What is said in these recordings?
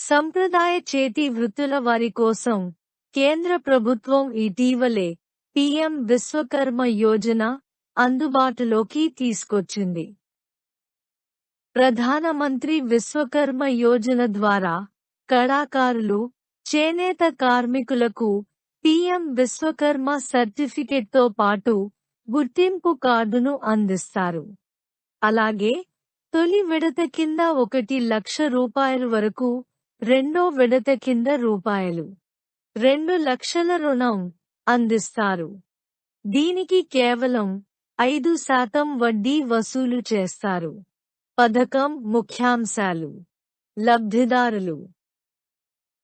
సంప్రదాయ చేతి వృత్తుల వారి కోసం కేంద్ర ప్రభుత్వం ఇటీవలే పీఎం విశ్వకర్మ యోజన అందుబాటులోకి తీసుకొచ్చింది. ప్రధానమంత్రి విశ్వకర్మ యోజన ద్వారా కళాకారులు చేనేత కార్మికులకు పీఎం విశ్వకర్మ సర్టిఫికెట్తో పాటు గుర్తింపు కార్డును అందిస్తారు. అలాగే తొలి విడత కింద ఒకటి లక్ష రూపాయల వరకు రెండో విడత కింద రూపాయలు. రెండు లక్షల రుణం అందిస్తారు. దీనికి కేవలం ఐదు శాతం వడ్డీ వసూలు చేస్తారు. పథకం ముఖ్యాంశాలు. లబ్ధిదారులు.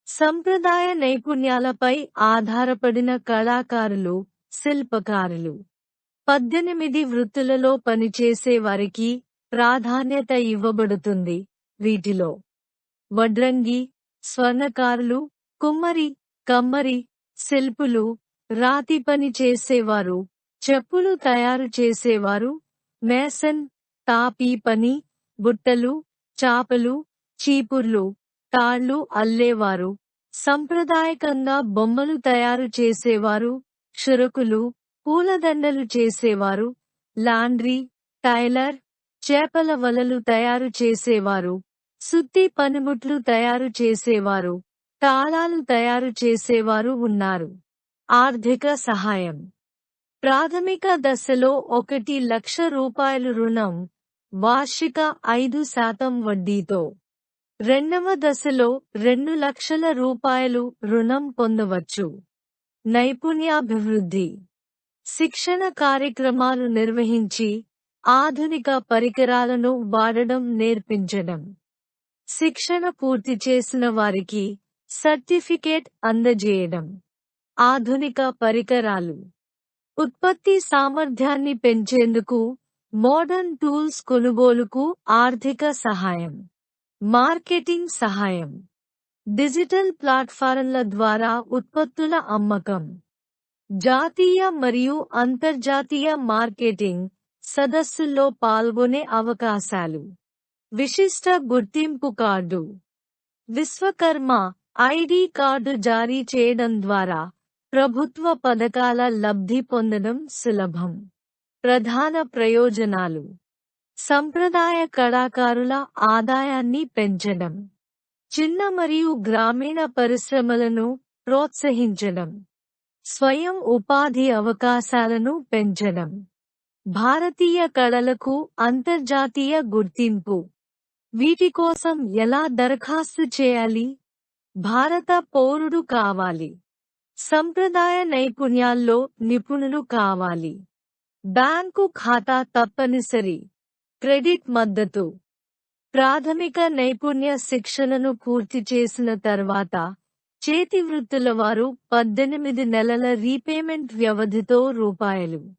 సంప్రదాయ నైపుణ్యాలపై ఆధారపడిన కళాకారులు శిల్పకారులు. పద్దెనిమిది వృత్తులలో పనిచేసే వారికి ప్రాధాన్యత ఇవ్వబడుతుంది. వీటిలో వడ్రంగి స్వర్ణకారులు కుమ్మరి కమ్మరి శిల్పులు రాతి పని చేసేవారు చెప్పులు తయారు చేసేవారు మేసన్ తాపీ పని బుట్టలు చాపలు చీపుర్లు తాళ్ళు అల్లేవారు సంప్రదాయకంగా బొమ్మలు తయారు చేసేవారు క్షురకులు పూలదండలు చేసేవారు లాండ్రీ టైలర్ చేపల వలలు తయారు చేసేవారు. సుత్తి పనిముట్లు తయారు చేసేవారు తాళాలు తయారు చేసేవారు ఉన్నారు. ఆర్థిక సహాయం. ప్రాథమిక దశలో ఒకటి లక్ష రూపాయలు రుణం వార్షిక ఐదు శాతం వడ్డీతో. రెండవ దశలో రెండు లక్షల రూపాయలు రుణం పొందవచ్చు. నైపుణ్యాభివృద్ధి. శిక్షణ కార్యక్రమాలు నిర్వహించి ఆధునిక పరికరాలను వాడడం నేర్పించడం. శిక్షణ పూర్తి చేసిన వారికి సర్టిఫికేట్ అందజేయడం. ఆధునిక పరికరాలు. ఉత్పత్తి సామర్థ్యాన్ని పెంచేందుకు మోడర్న్ టూల్స్ కొనుగోలుకు ఆర్థిక సహాయం. మార్కెటింగ్ సహాయం. డిజిటల్ ప్లాట్ఫారంల ద్వారా ఉత్పత్తుల అమ్మకం. జాతీయ మరియు అంతర్జాతీయ మార్కెటింగ్ సదస్సుల్లో పాల్గొనే అవకాశాలు. విశిష్ట గుర్తింపు కార్డు. విశ్వకర్మ ఐడి కార్డు జారీ చేయడం ద్వారా ప్రభుత్వ పథకాల లబ్ధి పొందడం సులభం. ప్రధాన ప్రయోజనాలు. సంప్రదాయ కళాకారుల ఆదాయాన్ని పెంచడం. చిన్న మరియు గ్రామీణ పరిశ్రమలను ప్రోత్సహించడం. స్వయం ఉపాధి అవకాశాలను పెంచడం. భారతీయ కళలకు అంతర్జాతీయ గుర్తింపు. వీటి కోసం ఎలా దరఖాస్తు చేయాలి? భారత పౌరుడు కావాలి. సంప్రదాయ నైపుణ్యాల్లో నిపుణులు కావాలి. బ్యాంకు ఖాతా తప్పనిసరి. క్రెడిట్ మద్దతు. ప్రాథమిక నైపుణ్య శిక్షణను పూర్తి చేసిన తర్వాత చేతి వృత్తుల వారు పద్దెనిమిది నెలల రీపేమెంట్ వ్యవధితో రూపాయలు.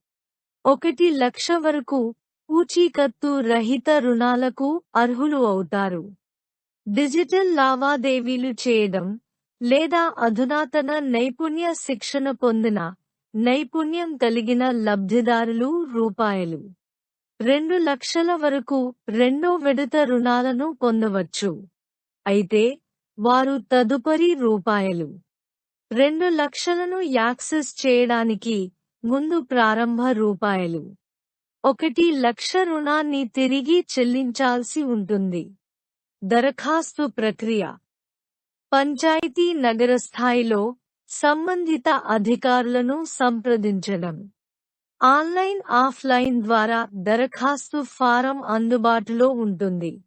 ఒకటి లక్ష వరకు పూచీకత్తు రహిత రుణాలకు అర్హులు అవుతారు. డిజిటల్ లావాదేవీలు చేయడం లేదా అధునాతన నైపుణ్య శిక్షణ పొందిన నైపుణ్యం కలిగిన లబ్ధిదారులు రూపాయలు. రెండు లక్షల వరకు రెండో విడత రుణాలను పొందవచ్చు. అయితే వారు తదుపరి రూపాయలు. రెండు లక్షలను యాక్సెస్ చేయడానికి ముందు ప్రారంభ రూపాయలు. ఒకటి లక్ష రుణాన్ని తిరిగి చెల్లించాల్సి ఉంటుంది. దరఖాస్తు ప్రక్రియ. పంచాయతీ నగర స్థాయిలో సంబంధిత అధికారులను సంప్రదించడం. ఆన్లైన్ ఆఫ్లైన్ ద్వారా దరఖాస్తు ఫారం అందుబాటులో ఉంటుంది.